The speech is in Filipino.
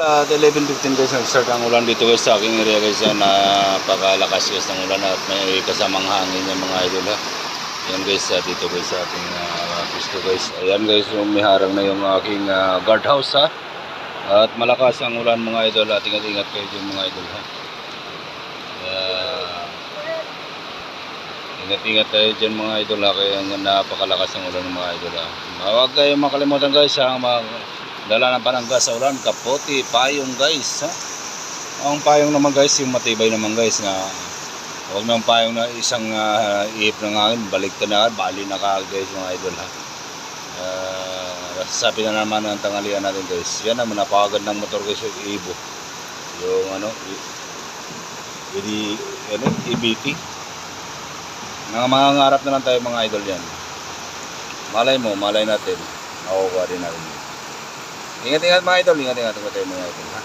At 11.15 guys, nag-start ang ulan dito guys sa aking area guys. Yan, napakalakas guys ng ulan at may kasamang hangin yung mga idol ha. Yan guys, ah, dito guys sa ating uh, pisto guys. Ayan guys, yung may harang na yung aking ah, guardhouse ha. At malakas ang ulan mga idol at ingat-ingat kayo dyan mga idol ha. Ah, ingat-ingat tayo dyan mga idol ha. Kaya napakalakas ang ulan mga idol ha. Huwag kayong makalimutan guys ha. Mag dala ng pananggas sa ulan, kapote, payong guys ha. Ang payong naman guys, yung matibay naman guys na huwag nang payong na isang uh, ihip ng hangin, balik ka na, bali na ka guys mga idol ha. Uh, sabi na naman ng tangalian natin guys. Yan naman napakagandang motor guys yung Evo. Yung ano, i- i- ano, EBT. Mga mangangarap na lang tayo mga idol yan. Malay mo, malay natin. Makukuha din natin. Ingat-ingat mga idol, ingat-ingat tayo mga idol ha.